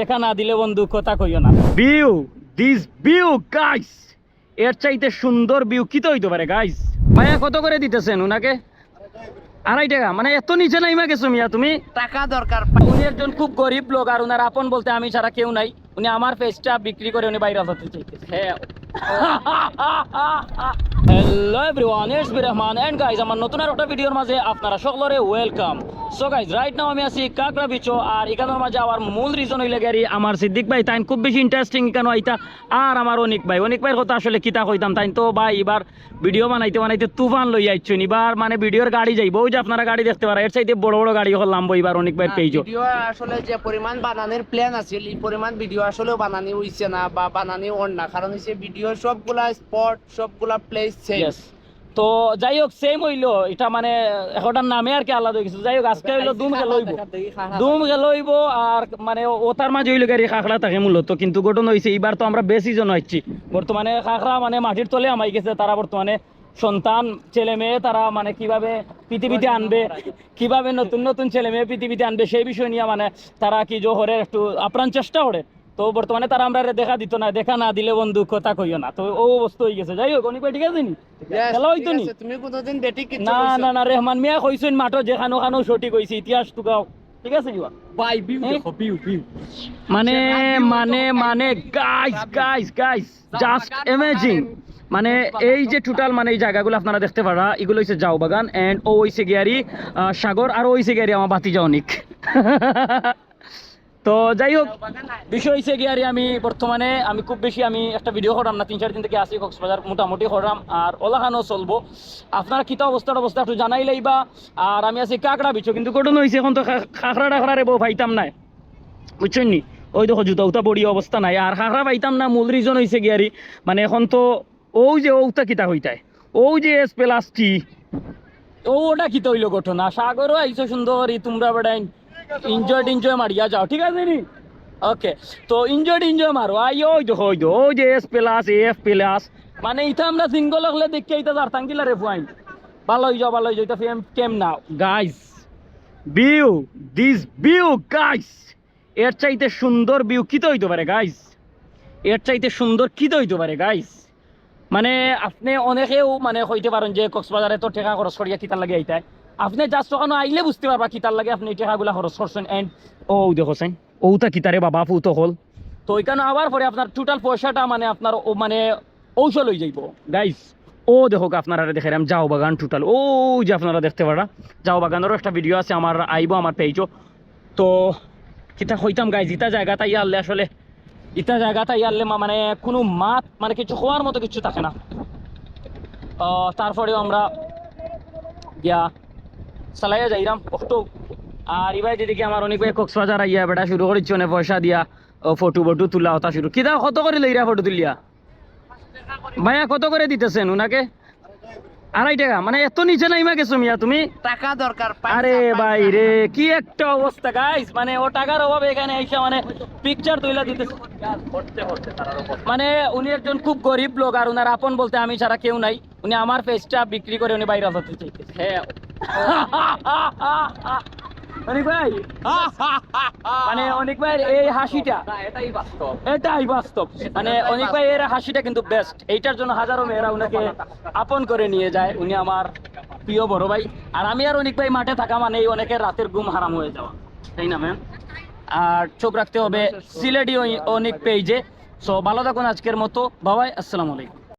দেখা না দিলে বন্ধু কথা কইও না। ভিউ দিস ভিউ গাইস এর চাইতে সুন্দর ভিউ কি তো হইতে পারে গাইস ভাইয়া কত করে দিতেছেন উনাকে? আড়াই টাকা মানে এত নিচে নাইমা গেছো মিয়া তুমি? টাকা দরকার। উনি একজন খুব গরিব লোক আর উনার আপন বলতে আমি ছাড়া কেউ নাই। উনি আমার ফেসটা বিক্রি করে উনি বাইরে হতে চাইতেছে। হ্যাঁ। Hello everyone it's B Rahman and guys আমার নতুন আর একটা ভিডিওর মাঝে আপনারা সকলরে welcome so guys right now আমি আছি কাকড়া বিচো আর এখানের মাঝে আমার মূল রিজন হইলে গেরি আমার সিদ্দিক ভাই তাই খুব বেশি ইন্টারেস্টিং কেন আইতা আর আমার অনিক ভাই। অনিক ভাইয়ের কথা আসলে কিতা কইতাম তাই তো ভাই এবার ভিডিও বানাইতে বানাইতে তুফান লই আইছুন। এবার মানে ভিডিওর গাড়ি যাইব ওই যে আপনারা গাড়ি দেখতে পারা এর চাইতে বড় বড় গাড়ি হল নামবো এবার অনিক পেজও ভিডিও আসলে যে পরিমাণ বানানোর প্ল্যান আছিল এই পরিমাণ ভিডিও আসলে বানানি হইছে না বা বানানি ওর না কারণ হচ্ছে ভিডিও সবগুলা স্পট সবগুলা প্লেস সেম. তো যাই হোক সেম হইল। এটা মানে এখনটার নামে আর কি আলাদা হয়ে গেছে। যাই হোক, আজকে হইল দুম খেলা হইব। দুম হইব আর মানে ওতার মাঝে হইল গাড়ি খাখড়া থাকে মূলত। কিন্তু ঘটনা হয়েছে এইবার তো আমরা বেশি জন হচ্ছি বর্তমানে খাখড়া মানে মাটির তলে আমাই গেছে। তারা বর্তমানে সন্তান, ছেলে মেয়ে, তারা মানে কীভাবে পৃথিবীতে আনবে, কীভাবে নতুন নতুন ছেলে মেয়ে পৃথিবীতে আনবে, সেই বিষয় নিয়ে মানে তারা কি জোহরের একটু আপ্রাণ চেষ্টা করে। তো বর্তমানে তারা আমরা দেখা দিত না দেখা না দিলে বন্ধু কথা কইও না। তো ও অবস্থা হয়ে গেছে। যাই হোক অনেক ঠিক আছে নি? খেলা হইতো নি? তুমি কোনোদিন বেটি কিছু না না না রেহমান মিয়া কইছেন মাঠো যেখানো খানো সঠিক কইছে ইতিহাস টুকাও ঠিক আছে জিবা বাই ভিউ দেখো, বিউ বিউ। মানে মানে মানে guys guys guys just imagine মানে এই যে টোটাল মানে এই জায়গাগুলো আপনারা দেখতে পারা এগুলো হচ্ছে জাও বাগান এন্ড ও হইছে গিয়ারি আহ, সাগর আর ও হইছে গিয়ারি আমার বাতি অনেক তো যাই হোক, বিষয় হয়েছে গিয়ারি আমি বর্তমানে, আমি খুব বেশি, আমি একটা ভিডিও করাম না তিন চার দিন থেকে আসি কক্সবাজার মোটামুটি করাম, আর ওলাখানো চলবো। আপনারা কিতা অবস্থার অবস্থা একটু জানাইলেই বা আর আমি আছি কাকড়া বিছো কিন্তু ঘটনা হয়েছে এখন তো খা- খাখড়া টাখড়া রে বউ ভাইতাম নাই। বুঝছেন নি? ওই দেখো জুতা উতা বড়ি অবস্থা নাই, আর খাখড়া পাইতাম না, মূল রিজন হয়েছে গিয়ারি মানে এখন তো ও যে ওটা কিতা হইতায় ও যে এস প্লাস ও ওটা কিতা হইল ঘটনা সাগরও আইছো সুন্দর তোমরা বেড়াই এনজয় টেনজয় মারিয়া যাও ঠিক আছে নি? ওকে তো এনজয় টেনজয় মারো। আই, ওই ওই দেখো ওই যে এস প্লাস এফ প্লাস মানে ইটা আমরা সিঙ্গল হলে দেখি, এইটা যার থাঙ্কিলা রে ফুয়াইন ভালো হয়ে যাও ভালো হয়ে যাও ফেম কেম না guys view this view guys এর চাইতে সুন্দর ভিউ কি তো হইতে পারে গাইস এর চাইতে সুন্দর কি তো হইতে পারে গাইস মানে আপনি অনেকেও মানে হইতে পারেন যে, কক্সবাজারে তো টেকা খরচ করিয়া কিতার লাগে আইতায়। আপনি জাস্ট ওখানে আইলে বুঝতে পারবা কিতার লাগে আপনি টেকাগুলা খরচ করছেন এন্ড ও দেখছেন ওটা কিতারে বাবা ফুতো হল। তো ওইখানে আবার পরে আপনার টোটাল পয়সাটা মানে আপনার ও মানে ঔষধ হয়ে যাইব। গাইস ও দেখো আপনারা দেখালাম যাও বাগান টোটাল ও যে আপনারা দেখতে পারা যাও বাগানেরও একটা ভিডিও আছে আমার আইব আমার পেজও তো। কিতা হইতাম গাইজ ইতা জায়গা তাই আনলে আসলে, ইতা তাই আনলে মানে কোনো মাত মানে কিছু হওয়ার মতো কিছু থাকে না। তারপরেও আমরা গিয়া চালাইয়া যাইরাম কষ্ট আর এবার যেদিকে আমার অনেক ভাই কক্সবাজার আইয়া বেটা শুরু করেছি অনেক পয়সা দিয়া। ও ফটো ফটো তোলা হতা শুরু কিতা কত করে লইরা ফটো তুলিয়া? ভাইয়া কত করে দিতেছেন উনাকে আড়াই টাকা। মানে এত নিচে নাইমা গেছো মিয়া তুমি? টাকা দরকার আরে। ভাই রে কি একটা অবস্থা গাইস মানে ও টাকার অভাবে এখানে এসে মানে পিকচার তুইলা দিতে মানে উনি একজন খুব গরিব লোক আর উনার আপন বলতে আমি ছাড়া কেউ নাই। উনি আমার ফেসটা বিক্রি করে উনি বাইরে হতে চাইতেছে হ্যাঁ অনেক ভাই। মানে অনেক ভাই, এই হাসিটা। এটাই বাস্তব। এটাই বাস্তব মানে অনেক ভাই, এর হাসিটা কিন্তু বেস্ট এইটার জন্য হাজারো মেয়েরা আপন করে নিয়ে যায়। উনি আমার প্রিয় বড় ভাই। আর আমি আর অনেক ভাই মাঠে থাকা মানে এই অনেকের রাতের ঘুম হারাম হয়ে যাওয়া। তাই না ম্যাম আর চোখ রাখতে হবে সিলেটি অনেক পেজে সো ভালো থাকুন আজকের মতো। বাবাই, আসসালামু আলাইকুম।